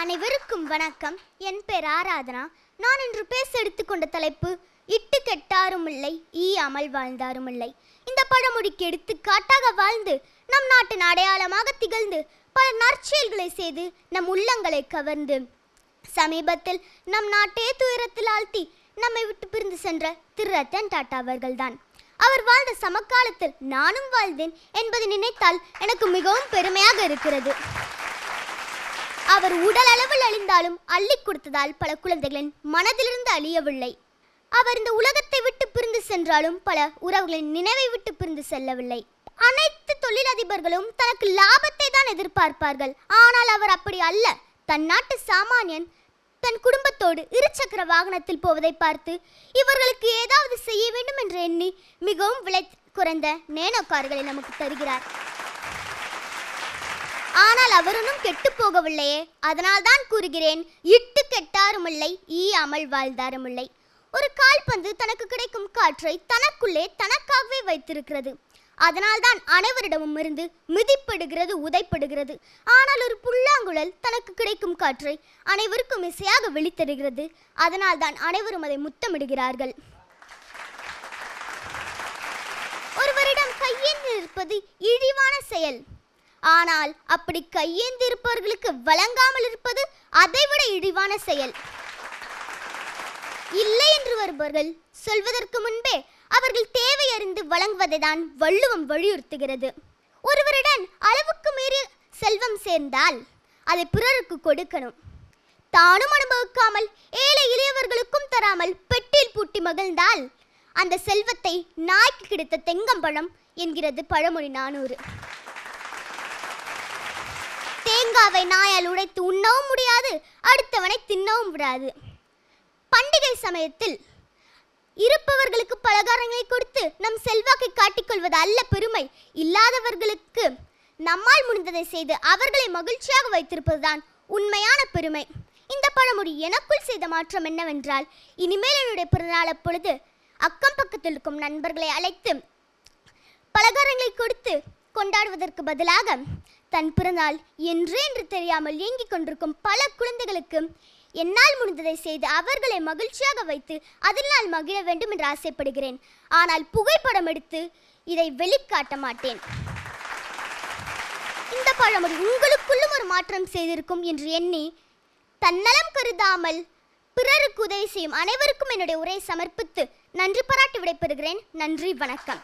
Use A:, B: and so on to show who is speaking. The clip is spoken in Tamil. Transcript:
A: அனைவருக்கும் வணக்கம். என் பேர் ஆராதனா. நான் இன்று பேச எடுத்துக்கொண்ட தலைப்பு இட்டு கெட்டாரும் இல்லை ஈயாமல் வாழ்ந்தாரும் இல்லை. இந்த பழமொழிக்கு எடுத்துக்காட்டாக வாழ்ந்து நம் நாட்டின் அடையாளமாக திகழ்ந்து பல நற்செயல்களை செய்து நம் உள்ளங்களை கவர்ந்து. சமீபத்தில் நம் நாட்டே துயரத்தில் ஆழ்த்தி நம்மை விட்டு பிரிந்து சென்ற திரு. ரத்தன் டாட்டா அவர்கள்தான். அவர் வாழ்ந்த சமகாலத்தில் நானும் வாழ்ந்தேன் என்பதை நினைத்தால் எனக்கு மிகவும் பெருமையாக இருக்கிறது. அவர் உடல் அளவில் அழிந்தாலும் அள்ளி கொடுத்ததால் பல குழந்தைகளின் மனதிலிருந்து அழியவில்லை. அவர் இந்த உலகத்தை விட்டு பிரிந்து சென்றாலும் பல உறவுகளின் நினைவை விட்டு பிரிந்து செல்லவில்லை. அனைத்து தொழிலதிபர்களும் தனக்கு லாபத்தை தான் எதிர்பார்ப்பார்கள். ஆனால் அவர் அப்படி அல்ல. தன் நாட்டு சாமானியன் தன் குடும்பத்தோடு இருசக்கர வாகனத்தில் போவதை பார்த்து இவர்களுக்கு ஏதாவது செய்ய வேண்டும் என்று எண்ணி மிகவும் விலை குறைந்த நேனோ கார்களை நமக்கு தருகிறார். ஆனால் அவருனும் கெட்டு போகவில்லையே. அதனால் தான் கூறுகிறேன் இட்டு கெட்டாருமில்லை ஈ ஈயாமல் வாழ்ந்தாருமில்லை ஒரு கால்பந்து தனக்கு கிடைக்கும் காற்றை தனக்குள்ளே தனக்காகவே வைத்திருக்கிறது. அதனால்தான் அனைவரிடமும் இருந்து மிதிப்படுகிறது உதைப்படுகிறது. ஆனால் ஒரு புல்லாங்குழல் தனக்கு கிடைக்கும் காற்றை அனைவருக்கும் இசையாக வெளித்தருகிறது. அதனால்தான் அனைவரும் அதை முத்தமிடுகிறார்கள். ஒருவரிடம் கையேந்தி இருப்பது இழிவான செயல். ஆனால் அப்படி கையேந்தி இருப்பவர்களுக்கு வழங்காமல் இருப்பது அதைவிட இழிவான செயல். இல்லை என்று வருபவர்கள் சொல்வதற்கு முன்பே அவர்கள் தேவை அறிந்து வழங்குவதை தான் வள்ளுவம் வலியுறுத்துகிறது. ஒருவரிடம் அளவுக்கு மீறி செல்வம் சேர்ந்தால் அதை பிறருக்கு கொடுக்கணும். தானும் அனுபவிக்காமல் ஏழை இளையவர்களுக்கும் தராமல் பெட்டியில் பூட்டி மகிழ்ந்தால் அந்த செல்வத்தை நாய்க்கு கிடைத்த தெங்கம்பழம் என்கிறது பழமொழி நானூறு. தேங்காவை நாயால் உடைத்து உண்ணவும் முடியாது அடுத்தவனை தின்னவும் விடாது. பண்டிகை சமயத்தில் இருப்பவர்களுக்கு பலகாரங்களை கொடுத்து நம் செல்வாக்கை காட்டிக்கொள்வது அல்ல பெருமை. இல்லாதவர்களுக்கு நம்மால் முடிந்ததை செய்து அவர்களை மகிழ்ச்சியாக வைத்திருப்பதுதான் உண்மையான பெருமை. இந்த பழமொழி எனக்குள் செய்த மாற்றம் என்னவென்றால் இனிமேல் என்னுடைய பிறந்தநாள் அப்பொழுது அக்கம் பக்கத்தில் இருக்கும் நண்பர்களை அழைத்து பலகாரங்களை கொடுத்து கொண்டாடுவதற்கு பதிலாக தன் பிறந்தால் என்று என்று தெரியாமல் இயங்கிக் கொண்டிருக்கும் பல குழந்தைகளுக்கு என்னால் முடிந்ததை செய்து அவர்களை மகிழ்ச்சியாக வைத்து அதில் நான் மகிழ வேண்டும் என்று ஆசைப்படுகிறேன். ஆனால் புகைப்படம் எடுத்து இதை வெளிக்காட்ட மாட்டேன். இந்த பழமொழி உங்களுக்குள்ளும் ஒரு மாற்றம் செய்திருக்கும் என்று எண்ணி தன்னலம் கருதாமல் பிறருக்கு உதவி செய்யும் அனைவருக்கும் என்னுடைய உரையை சமர்ப்பித்து நன்றி பாராட்டி விடைபெறுகிறேன். நன்றி வணக்கம்.